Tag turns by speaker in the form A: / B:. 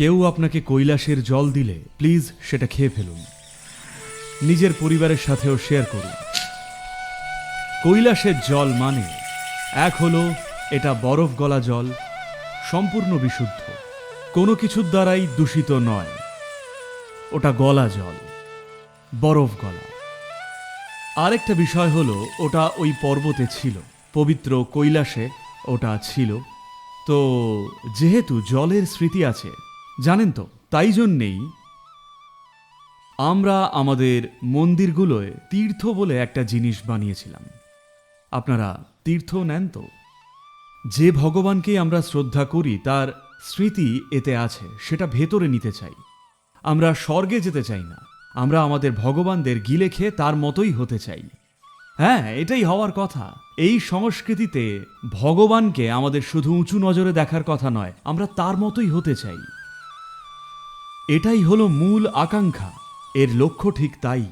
A: কেউ আপনাকে কৈলাসের জল দিলে, প্লিজ সেটা খেয়ে ফেলুন। নিজের পরিবারের সাথেও শেয়ার করুন। কৈলাসের জল মানে এক হলো এটা বরফ গলা জল, সম্পূর্ণ বিশুদ্ধ। কোনো কিছুর দ্বারাই দূষিত নয়। ওটা গলা জল, বরফ গলা। আরেকটা বিষয় হলো, ওটা ওই পর্বতে ছিল, পবিত্র কৈলাসে ওটা ছিল। তো, যেহেতু জলের স্মৃতি আছে জানেন তো, তাই জন্যেই আমরা আমাদের মন্দিরগুলোয় তীর্থ বলে একটা জিনিস বানিয়েছিলাম। আপনারা তীর্থ নেন তো। যে ভগবানকে আমরা শ্রদ্ধা করি, তার স্মৃতি এতে আছে, সেটা ভেতরে নিতে চাই। আমরা স্বর্গে যেতে চাই না, আমরা আমাদের ভগবানদের গিলে খেয়ে তার মতোই হতে চাই। হ্যাঁ এটাই হওয়ার কথা। এই সংস্কৃতিতে ভগবানকে আমাদের শুধু উঁচু নজরে দেখার কথা নয়, আমরা তার মতোই হতে চাই। এটাই হলো মূল আকাঙ্ক্ষা। এর লক্ষ্য ঠিক তাই।